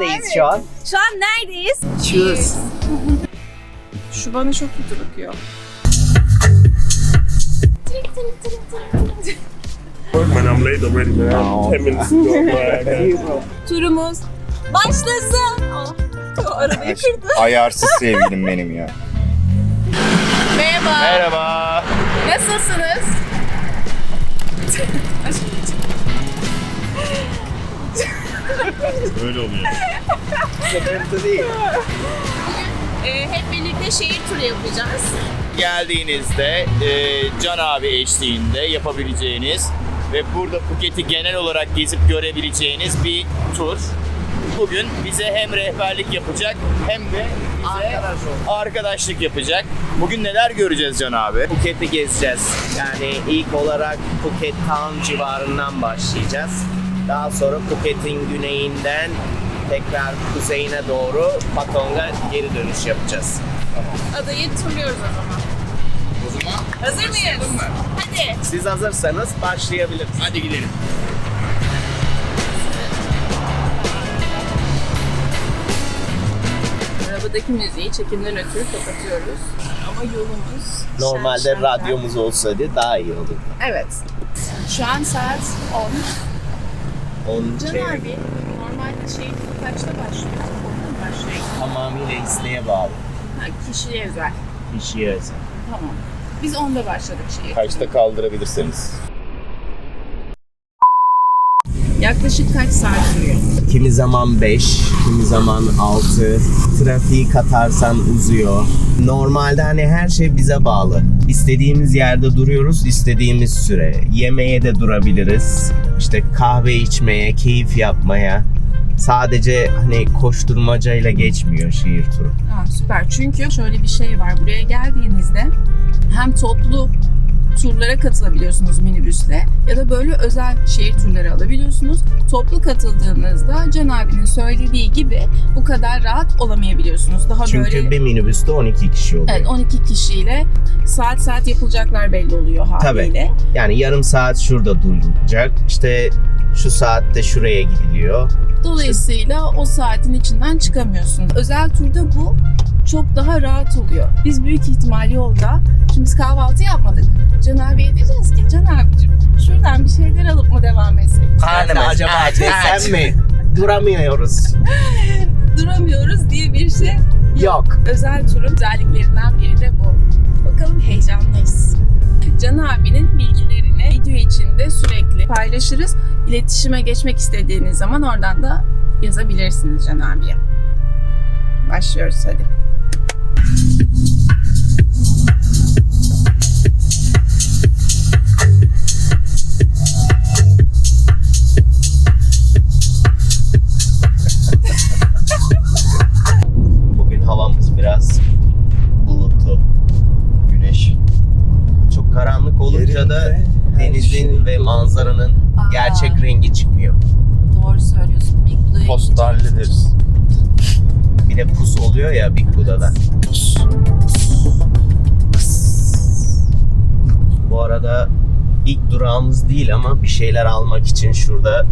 Neredeyiz şu an? Şu an neredeyiz? Cheers. Şu bana çok kötü bakıyor. Man, I'm late already, man. 10 minutes ago. Turumuz başlasın. Oh, arabayı kırdı. Ayarsız sevgilim benim ya. Merhaba. Merhaba. Nasılsınız? Böyle oluyor. Sıkıntı değil. Ee, hep birlikte şehir turu yapacağız. Geldiğinizde e, Can abi eşliğinde yapabileceğiniz ve burada Phuket'i genel olarak gezip görebileceğiniz bir tur. Bugün bize hem rehberlik yapacak hem de bize arkadaşlık yapacak. Bugün neler göreceğiz Can abi? Phuket'i gezeceğiz. Yani ilk olarak Phuket Town civarından başlayacağız. Daha sonra Phuket'in güneyinden tekrar kuzeyine doğru Patong'a geri dönüş yapacağız. Adayı turluyoruz o zaman. O zaman Hazır mıyız? Hadi. Siz hazırsanız başlayabiliriz. hadi gidelim. Arabadaki müziği çekimden ötürü kapatıyoruz. Ama yolumuz Normalde şen şen. radyomuz olsaydı daha iyi olurdu. Evet. Şu an saat 10. Onun Can şey, abi normalde şey kaçta başlıyor? Mı başlıyor? tamamıyla isteğe bağlı. Ha, kişiye özel. Kişiye özel. Tamam. Biz 10'da başladık şehir. Kaçta kaldırabilirseniz. Yaklaşık kaç saat sürüyor? Kimi zaman 5, kimi zaman 6. Trafiği katarsan uzuyor. Normalde hani her şey bize bağlı. İstediğimiz yerde duruyoruz, istediğimiz süre. Yemeğe de durabiliriz. İşte kahve içmeye, keyif yapmaya. Sadece hani koşturmacayla geçmiyor şehir turu. Tamam süper. Çünkü şöyle bir şey var. Buraya geldiğinizde hem toplu turlara katılabiliyorsunuz minibüsle ya da böyle özel şehir turları alabiliyorsunuz. Toplu katıldığınızda Can abinin söylediği gibi bu kadar rahat olamayabiliyorsunuz. Daha Çünkü böyle bir minibüste 12 kişi oluyor. Evet 12 kişiyle saat saat yapılacaklar belli oluyor haliyle. Yani yarım saat şurada durulacak. İşte şu saatte şuraya gidiliyor. Dolayısıyla o saatin içinden çıkamıyorsunuz. Özel turda bu çok daha rahat oluyor. Biz büyük ihtimal yolda, şimdi biz kahvaltı yapmadık. Can abiye diyeceğiz ki Can abicim şuradan bir şeyler alıp mı devam etsek? Karnım acaba desem mi? Duramıyoruz. Duramıyoruz diye bir şey Yok. özel turun özelliklerinden biri de bu. Bakalım heyecanlıyız. Can abinin bilgilerini video içinde sürekli paylaşırız. İletişime geçmek istediğiniz zaman oradan da yazabilirsiniz Can abiye. Başlıyoruz hadi. Şeyler almak için şurada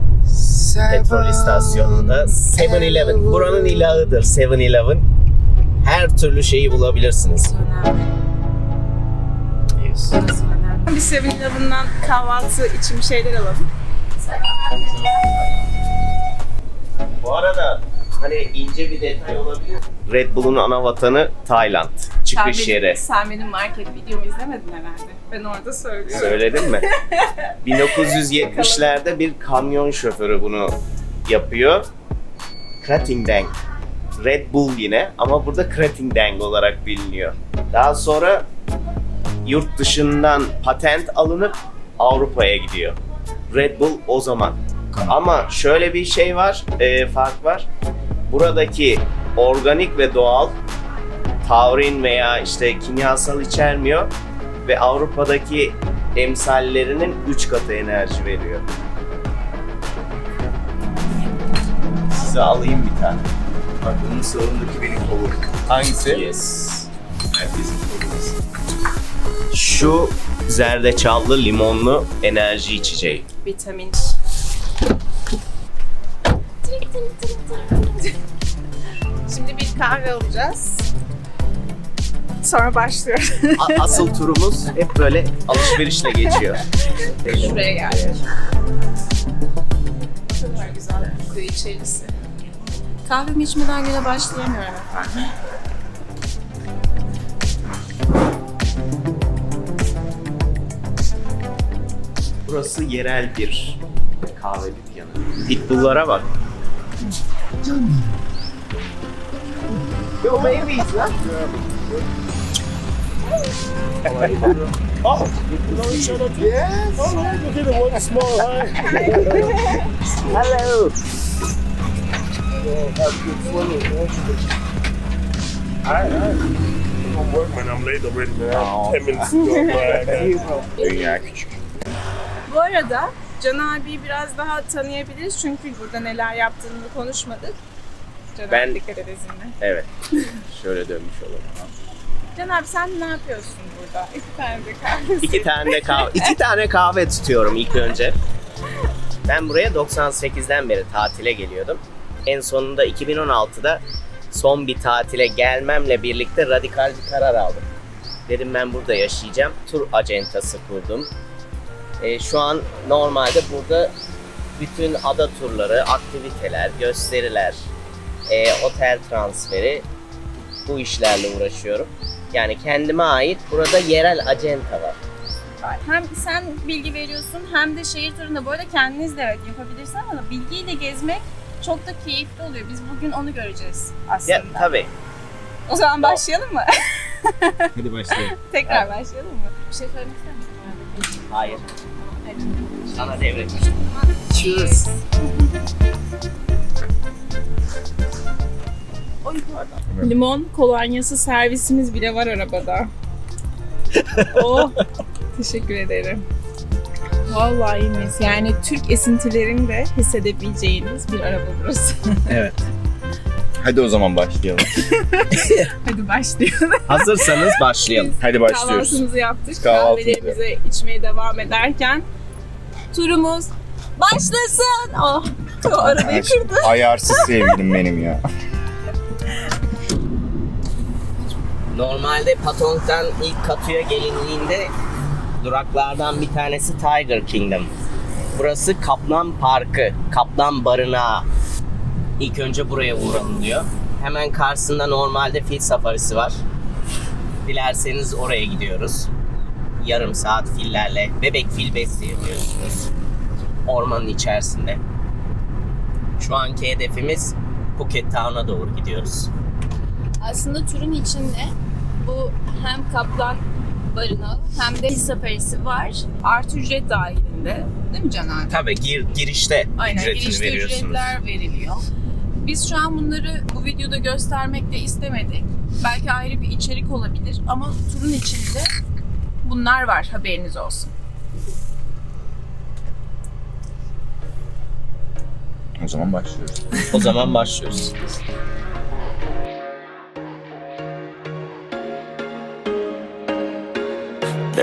petrol istasyonunda 7-Eleven. Buranın ilahıdır 7-Eleven. Her türlü şeyi bulabilirsiniz. önemli. Bir 7-Eleven'dan kahvaltı için bir şeyler alalım. Bu arada hani ince bir detay olabilir. Red Bull'un ana vatanı Tayland. Çıkış sen. Benim, sen benim market videomu izlemedin herhalde. Ben orada söylüyorum. Söyledin mi? 1970'lerde bir kamyon şoförü bunu yapıyor. Kratingdang. Red Bull yine ama burada Kratingdang olarak biliniyor. Daha sonra yurt dışından patent alınıp Avrupa'ya gidiyor. Red Bull o zaman. Ama şöyle bir şey var, e, fark var. Buradaki organik ve doğal taurin veya işte kimyasal içermiyor ve Avrupa'daki emsallerinin 3 katı enerji veriyor. Size alayım bir tane. Bak bunun sağındaki benim favorim. Hangisi? Yes. Herkesin favorisi. Şu zerdeçallı limonlu enerji içeceği. Vitamin. kahve alacağız. Sonra başlıyoruz. A- asıl turumuz hep böyle alışverişle geçiyor. Şuraya geldik. Çok güzel kuyu içerisi. Kahvemi içmeden güne başlayamıyorum efendim. Burası yerel bir kahve dükkanı. Pitbull'lara bak. Yo babies lan. Oh, you know each other too? Yes. Look at the one small, huh? Hello. Yeah, have good fun with that. Alright, alright. I'm gonna work, man. I'm late already, man. 10 minutes to go. man. Dünya küçük. Bu arada Can abiyi biraz daha tanıyabiliriz çünkü burada neler yaptığını konuşmadık. Can Ben- abi dikkat. Evet. Şöyle dönmüş olalım. Can abi sen ne yapıyorsun burada? İki tane de kahvesi. İki tane de kahve, iki tane kahve tutuyorum ilk önce. Ben buraya 98'den beri tatile geliyordum. En sonunda 2016'da son bir tatile gelmemle birlikte radikal bir karar aldım. Dedim ben burada yaşayacağım. Tur acentası kurdum. E, şu an normalde burada bütün ada turları, aktiviteler, gösteriler, e, otel transferi bu işlerle uğraşıyorum. Yani kendime ait burada yerel acenta var. Hem sen bilgi veriyorsun hem de şehir turunda bu arada kendiniz de evet yapabilirsin ama bilgiyle gezmek çok da keyifli oluyor. Biz bugün onu göreceğiz aslında. Ya tabii. O zaman başlayalım mı? Hadi başlayalım. Tekrar başlayalım mı? Bir şey söylemek ister misin? Hayır. Sana devretmiştim. Cheers. Limon kolonyası servisimiz bile var arabada. oh, teşekkür ederim. Vallahi mis. Yani Türk esintilerini de hissedebileceğiniz bir araba burası. Evet. Hadi o zaman başlayalım. Hadi başlayalım. Hazırsanız başlayalım. Hadi başlıyoruz. Kahvaltımızı yaptık. Kahvaltımızı. Kahvelerimizi içmeye devam ederken turumuz başlasın. Oh, arabayı kırdı. Ayarsız sevgilim benim ya. Normalde Patong'dan ilk Katu'ya gelindiğinde duraklardan bir tanesi Tiger Kingdom. Burası Kaplan Parkı, Kaplan Barınağı. İlk önce buraya uğralım diyor. Hemen karşısında normalde fil safarisi var. Dilerseniz oraya gidiyoruz. Yarım saat fillerle bebek fil besleyebiliyorsunuz. Ormanın içerisinde. Şu anki hedefimiz Phuket Town'a doğru gidiyoruz. Aslında turun içinde bu hem kaplan barınağı hem de bir safarisi var. Artı ücret dahilinde. Değil mi Can abi? Tabii gir, girişte Aynen ücretini girişte veriyorsunuz. ücretler veriliyor. Biz şu an bunları bu videoda göstermek de istemedik. Belki ayrı bir içerik olabilir ama turun içinde bunlar var haberiniz olsun. O zaman başlıyoruz. O zaman başlıyoruz.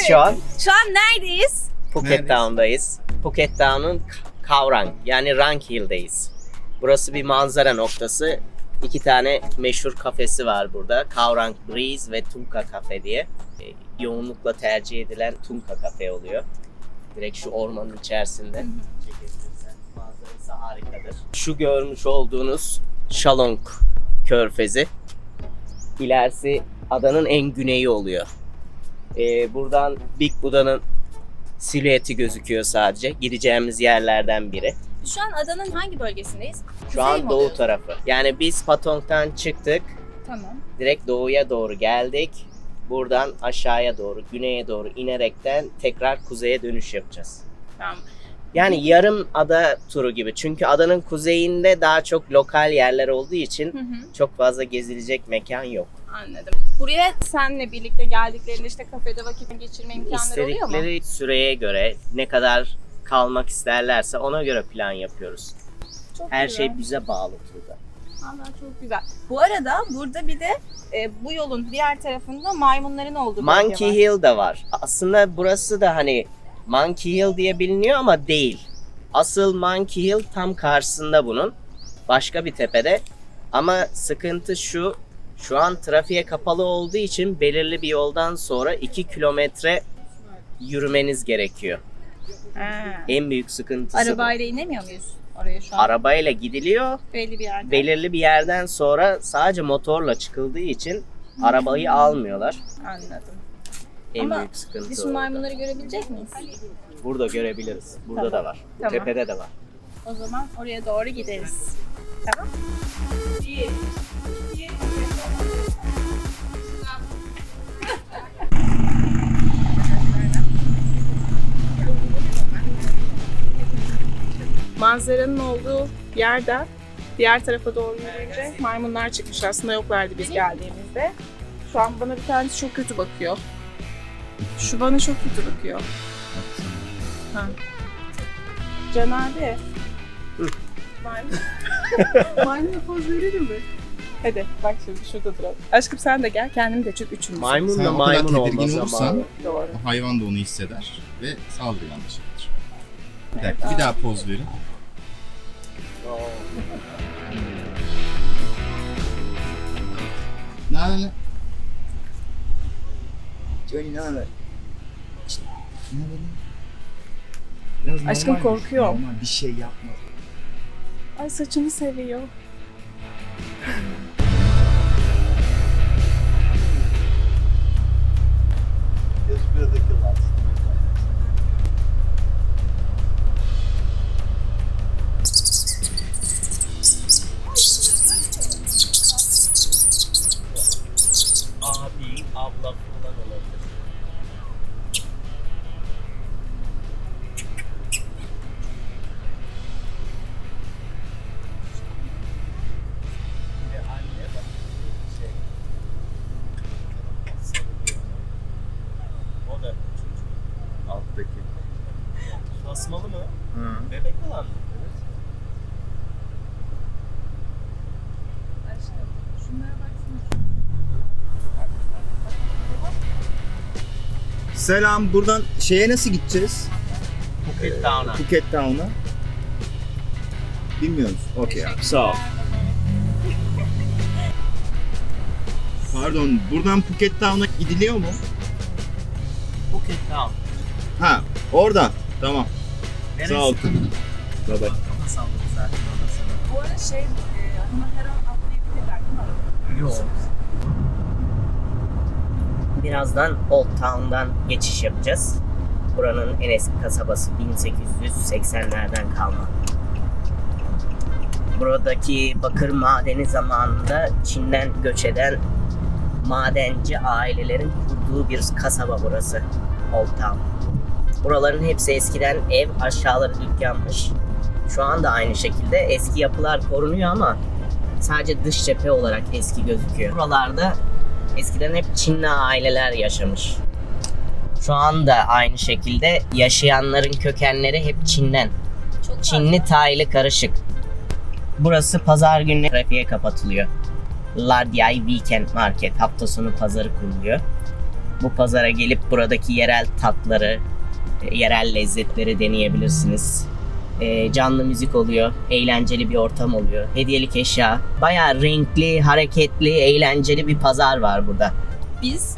Neredeyiz şu an? Şu an neredeyiz? Phuket Neredeyiz? Town'dayız. Phuket Town'un Kavrang yani Rank Hill'deyiz. Burası bir manzara noktası. İki tane meşhur kafesi var burada. Kavrang Breeze ve Tunka Cafe diye. E, Yoğunlukla tercih edilen Tunka Cafe oluyor. Direkt şu ormanın içerisinde. Çekebilirsen manzarası harikadır. Şu görmüş olduğunuz Shalong Körfezi. İlerisi adanın en güneyi oluyor. Ee, buradan Big Buda'nın silüeti gözüküyor sadece. Gideceğimiz yerlerden biri. Şu an adanın hangi bölgesindeyiz? Şu Kuzey an mi doğu oluyor? tarafı. Yani biz Patong'dan çıktık. Tamam. Direkt doğuya doğru geldik. Buradan aşağıya doğru, güneye doğru inerekten tekrar kuzeye dönüş yapacağız. Tamam. Yani yarım ada turu gibi. Çünkü adanın kuzeyinde daha çok lokal yerler olduğu için Hı hı. çok fazla gezilecek mekan yok. Anladım. Buraya senle birlikte geldiklerinde işte kafede vakit geçirme imkanları oluyor mu? İstedikleri süreye göre ne kadar kalmak isterlerse ona göre plan yapıyoruz. Çok Her güzel. şey bize bağlı turda. Valla çok güzel. Bu arada burada bir de e, bu yolun diğer tarafında maymunların olduğu bölge Monkey var. Hill de var. Aslında burası da hani Monkey Hill diye biliniyor ama değil. Asıl Monkey Hill tam karşısında bunun. Başka bir tepede. Ama sıkıntı şu. Şu an trafiğe kapalı olduğu için belirli bir yoldan sonra 2 kilometre yürümeniz gerekiyor. Ha. En büyük sıkıntısı bu. Arabayla inemiyor muyuz oraya şu an? Arabayla gidiliyor. Belli bir yerde. Belirli bir yerden sonra sadece motorla çıkıldığı için arabayı almıyorlar. Anladım. En Ama büyük sıkıntı Biz maymunları görebilecek miyiz? Burada görebiliriz. Burada Tamam. da var. Bu Tamam. tepede de var. O zaman oraya doğru gideriz. Tamam. Manzaranın olduğu yerden diğer tarafa doğru yürüyünce maymunlar çıkmış. Aslında yoklardı biz geldiğimizde. Şu an bana bir tanesi çok kötü bakıyor. Şu bana çok kötü bakıyor. Ha. Can abi. Maymun. Maymun poz verir mi? Hadi bak şimdi şurada duralım. Aşkım sen de gel kendini de çek üçümüz. Maymun Sen da o kadar maymun tedirgin olmaz olursan ama. Doğru. hayvan da onu hisseder ve saldırı anlaşılır. Bir dakika bir daha poz verin. Ne? Johnny ne haber? Şşt, Ne? Biraz Aşkım normal, korkuyorum. Normal bir şey yapma. Ay saçını seviyor. Selam buradan şeye nasıl gideceğiz? Phuket Town'a. Phuket Town'a. Bilmiyoruz. Okey abi. Sağ ol. Pardon buradan Phuket Town'a gidiliyor mu? Phuket Town. Ha oradan. Tamam. Neresi? Sağ ol. Bye bye. Kafa salladı zaten. Bu arada şey, ama her an atlayabilirler değil mi? Yok. Birazdan Old Town'dan geçiş yapacağız. Buranın en eski kasabası 1880'lerden kalma. Buradaki bakır madeni zamanında Çin'den göç eden madenci ailelerin kurduğu bir kasaba burası. Old Town. Buraların hepsi eskiden ev, aşağıları dükkanmış. Şu anda aynı şekilde eski yapılar korunuyor ama sadece dış cephe olarak eski gözüküyor. Buralarda eskiden hep Çinli aileler yaşamış. Şu anda aynı şekilde yaşayanların kökenleri hep Çin'den. Çok Çinli Taylı karışık. Burası pazar günü trafiğe kapatılıyor. Ladyay Weekend Market hafta sonu pazarı kuruluyor. Bu pazara gelip buradaki yerel tatları, e, yerel lezzetleri deneyebilirsiniz. E, canlı müzik oluyor, eğlenceli bir ortam oluyor, hediyelik eşya. Bayağı renkli, hareketli, eğlenceli bir pazar var burada. Biz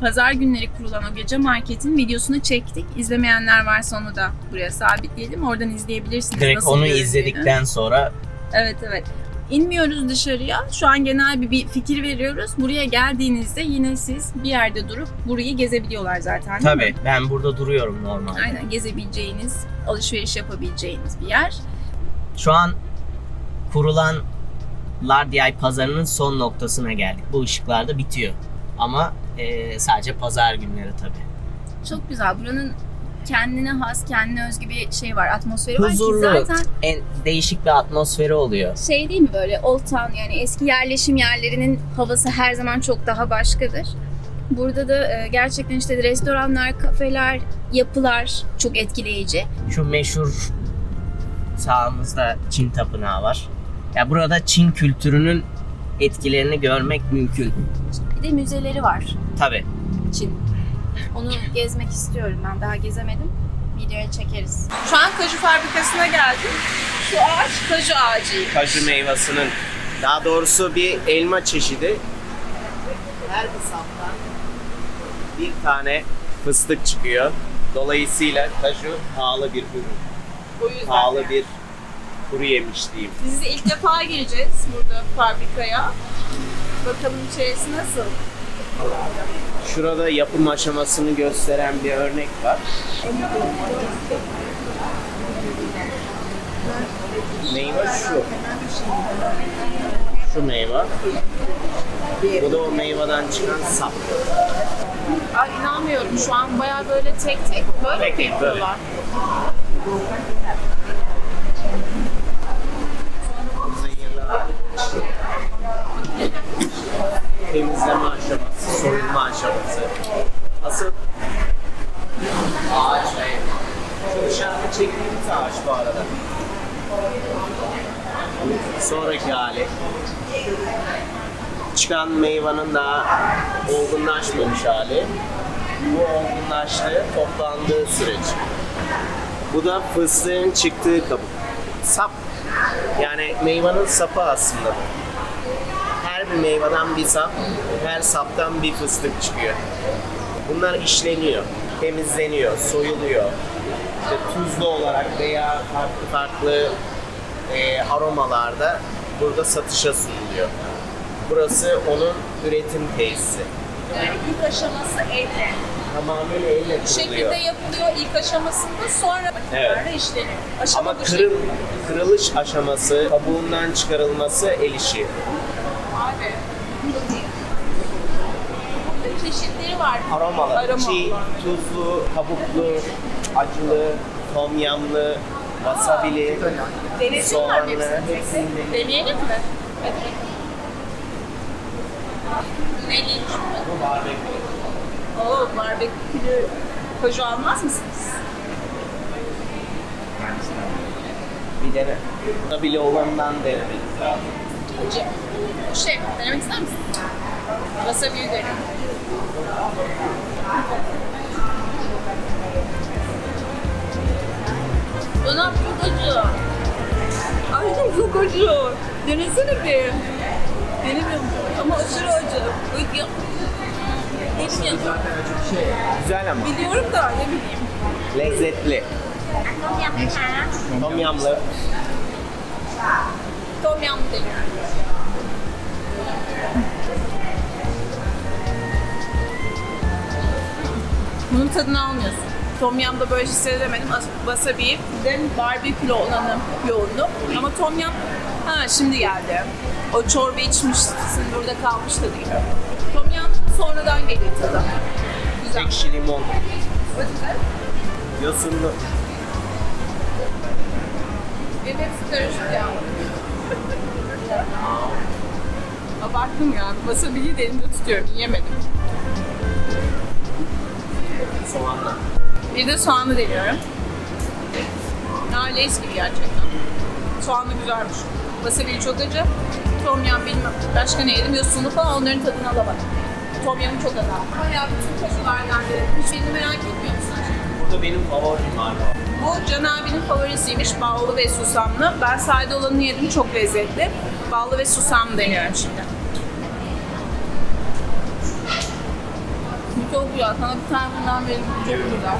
pazar günleri kurulan o gece marketin videosunu çektik. İzlemeyenler varsa onu da buraya sabitleyelim. Oradan izleyebilirsiniz. Direkt nasıl onu izledikten sonra Evet evet. İnmiyoruz dışarıya. Şu an genel bir, bir fikir veriyoruz. Buraya geldiğinizde yine siz bir yerde durup burayı gezebiliyorlar zaten. mi? Tabii ben burada duruyorum normalde. Aynen gezebileceğiniz, alışveriş yapabileceğiniz bir yer. Şu an kurulan Lardiay pazarının son noktasına geldik. Bu ışıklar da bitiyor. Ama e, sadece pazar günleri tabii. Çok güzel. Buranın kendine has, kendine özgü bir şey var, atmosferi var Huzurlu, ki zaten en değişik bir atmosferi oluyor. şey değil mi böyle Old Town yani eski yerleşim yerlerinin havası her zaman çok daha başkadır. Burada da e, gerçekten işte restoranlar, kafeler, yapılar çok etkileyici. Şu meşhur sağımızda Çin tapınağı var. Ya burada Çin kültürünün etkilerini görmek mümkün. Bir de müzeleri var Tabii. Çin. Onu gezmek istiyorum ben. Daha gezemedim. Videoya çekeriz. Şu an kaju fabrikasına geldim. Şu ağaç kaju ağacı. Kaju meyvasının daha doğrusu bir elma çeşidi. Her bir saptan bir tane fıstık çıkıyor. Dolayısıyla kaju pahalı bir ürün. O yüzden. Pahalı bir kuru yemiş diyeyim. Biz ilk defa geleceğiz burada fabrikaya. Bakalım içerisi nasıl? Şurada yapım aşamasını gösteren bir örnek var. Meyve şu. Şu meyve. Bu da o meyveden çıkan sap. Ay inanmıyorum şu an baya böyle tek tek böyle Tek tek böyle. yapıyorlar? Zehirler. Temizleme aşaması, soyulma aşaması. Asıl ağaç ve şu dışarıda çektiğimiz ağaç bu arada. Sonraki hali. Çıkan meyvanın daha olgunlaşmamış hali. Bu olgunlaştığı, toplandığı süreç. Bu da fıstığın çıktığı kabuk. Sap. Yani meyvanın sapı aslında. bu. Her meyveden bir sap, her saptan bir fıstık çıkıyor. Bunlar işleniyor, temizleniyor, soyuluyor. İşte tuzlu olarak veya farklı farklı e, aromalarda burada satışa sunuluyor. Burası onun üretim tesisi. Yani ilk aşaması elle. Tamamen elle Bu şekilde kuruluyor. yapılıyor ilk aşamasında sonra makinelerle işleniyor. Aşama Ama kırıl, şekilde. kırılış aşaması, kabuğundan çıkarılması el işi. Abi. çeşitleri var. Aromalar. Aroma Çiğ, olan. tuzlu, kabuklu, acılı, tom yamlı, wasabili, soğanlı, hepsini. Deneyelim mi? Hadi. Bu barbekü. Oo, barbekülü koju almaz mısınız? Bir dene. Wasabili olandan denemeniz lazım. Acı. Şey, denemek ister misin? Wasabi'yi dene. Bana çok acı. Ay çok acı. Denesene bir. Denemiyorum ama aşırı acı. Öyle yap. Geçmiyor. Güzel ama. Biliyorum da ne bileyim. Lezzetli. Tom yamlı. Tom yum deniyorum. Bunun tadını almıyorsun. Tom yum'da böyle hissedemedim. As- Wasabi, ben barbekülü olanı yoğundu. Ama tom yum, ha şimdi geldi. O çorba içmişsin, burada kalmış tadı gibi. Tom yum sonradan geliyor tadı. Güzel. Ekşi limon. What is that? Yosunlu. Benim hepsi karışık ya. Abarttım ya. Wasabi'yi de elimde tutuyorum. Yiyemedim. Soğanla. Bir de soğanlı deniyorum. Ya leş gibi gerçekten. Soğanlı güzelmiş. Wasabi çok acı. Tom yum bilmem. Başka ne yedim? Yosunu falan onların tadını alamadım. Tom yum çok acı. Bayağı bütün kaşılardan denedim. Hiçbirini merak etmiyor musun? Burada benim favorim var. Bu Can abinin favorisiymiş. Ballı ve susamlı. Ben sade olanını yedim. Çok lezzetli. Ballı ve susam deniyorum şimdi. Çok güzel. Sana bir tane bundan verin. Çok güzel.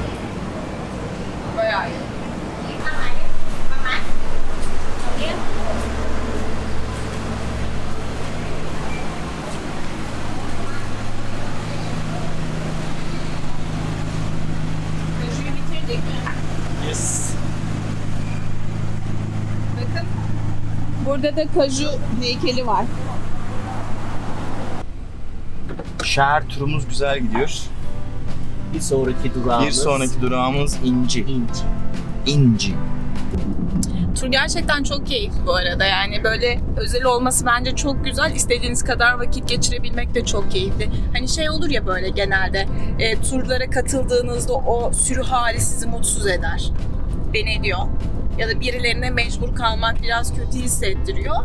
Bayağı iyi. Yes. Bakın. Burada da kaju heykeli var. Şehir turumuz güzel gidiyor. Bir sonraki durağımız Bir sonraki durağımız İnci. İnci. İnci. Tur gerçekten çok keyifli bu arada. Yani böyle özel olması bence çok güzel. İstediğiniz kadar vakit geçirebilmek de çok keyifli. Hani şey olur ya böyle genelde e, turlara katıldığınızda o sürü hali sizi mutsuz eder. Beni ediyor. Ya da birilerine mecbur kalmak biraz kötü hissettiriyor.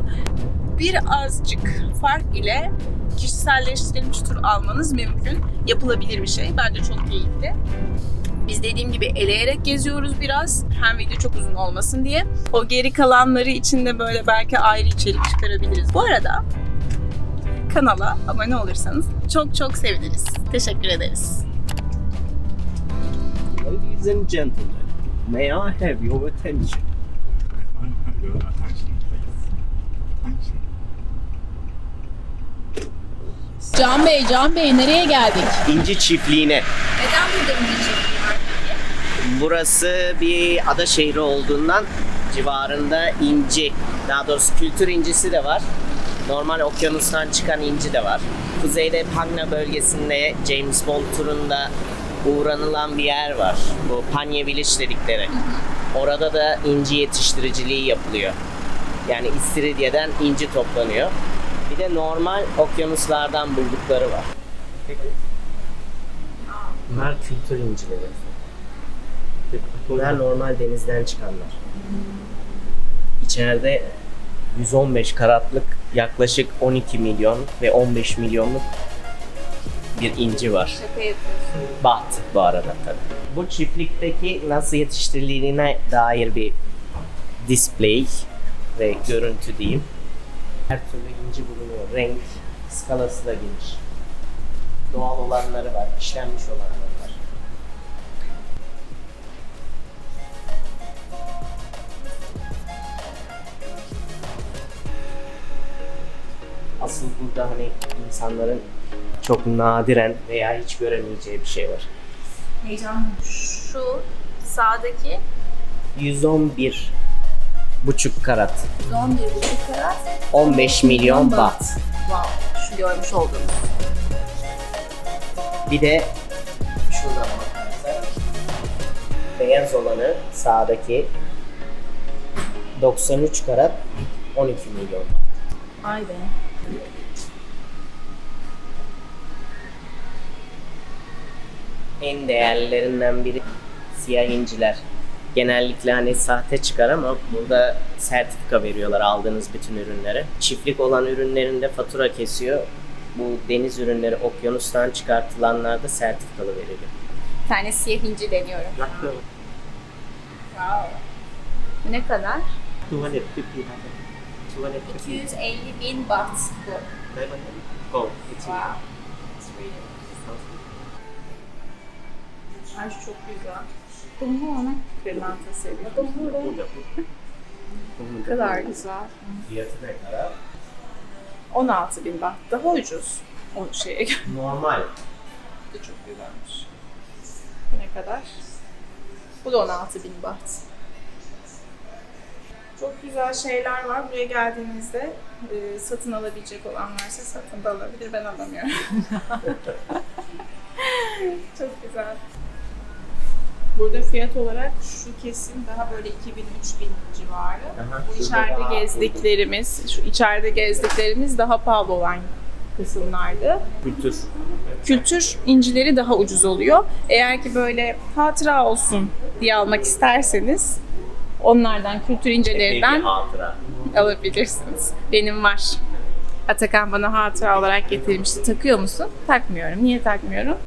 Birazcık fark ile kişiselleştirilmiş tur almanız mümkün. Yapılabilir bir şey. Bence çok keyifli. Biz dediğim gibi eleyerek geziyoruz biraz. Hem video çok uzun olmasın diye. O geri kalanları için de böyle belki ayrı içerik çıkarabiliriz. Bu arada kanala abone olursanız çok çok seviniriz. Teşekkür ederiz. Ladies and gentlemen, may I have your attention? Can Bey, Can Bey nereye geldik? İnci çiftliğine. Neden burada bir var Burası bir ada şehri olduğundan civarında inci, daha doğrusu kültür incisi de var. Normal okyanustan çıkan inci de var. Kuzeyde Pagna bölgesinde James Bond turunda uğranılan bir yer var. Bu Panya Village dedikleri. Orada da inci yetiştiriciliği yapılıyor. Yani İstiridye'den inci toplanıyor. Bir de normal okyanuslardan buldukları var. Bunlar kültür incileri. Bunlar normal denizden çıkanlar. İçeride 115 karatlık yaklaşık 12 milyon ve 15 milyonluk bir inci var. Şaka yapıyorsun. Baht bu arada tabii. Bu çiftlikteki nasıl yetiştirildiğine dair bir display ve görüntü diyeyim. Her türlü inci bulunuyor. Renk skalası da geniş. Doğal olanları var, işlenmiş olanları Asıl burada hani insanların çok nadiren veya hiç göremeyeceği bir şey var. Heyecanlı. Şu sağdaki 111 buçuk karat. 11 buçuk karat. 15 milyon baht. Wow. Şu görmüş olduğumuz. Bir de şuradan bakarsak beyaz olanı sağdaki 93 karat 12 milyon. Ay be. En değerlilerinden biri siyah inciler. Genellikle hani sahte çıkar ama burada sertifika veriyorlar aldığınız bütün ürünlere. Çiftlik olan ürünlerinde fatura kesiyor. Bu deniz ürünleri okyanustan çıkartılanlarda sertifikalı veriliyor. Bir tane siyah inci deniyorum. Wow. Bu ne kadar? 250 250 bin baht bu. Go. Wow. Ay şu çok güzel. Dumlu Pırlanta seviyorum. Ne kadar güzel. Fiyatı ne kadar? 16 bin baht. Daha ucuz. O şeye göre Normal. de çok güzelmiş. Bu ne kadar? Bu da 16 bin baht. Çok güzel şeyler var. Buraya geldiğinizde e, satın alabilecek olan varsa satın da alabilir. Ben alamıyorum. çok güzel. Burada fiyat olarak şu kesim daha böyle 2000-3000 civarı. Aha, Bu içeride gezdiklerimiz, şu içeride gezdiklerimiz daha pahalı olan kısımlardı. Kültür. Kültür incileri daha ucuz oluyor. Eğer ki böyle hatıra olsun diye almak isterseniz onlardan kültür incilerinden hatıra. alabilirsiniz. Benim var. Atakan bana hatıra olarak getirmişti. Takıyor musun? Takmıyorum. Niye takmıyorum?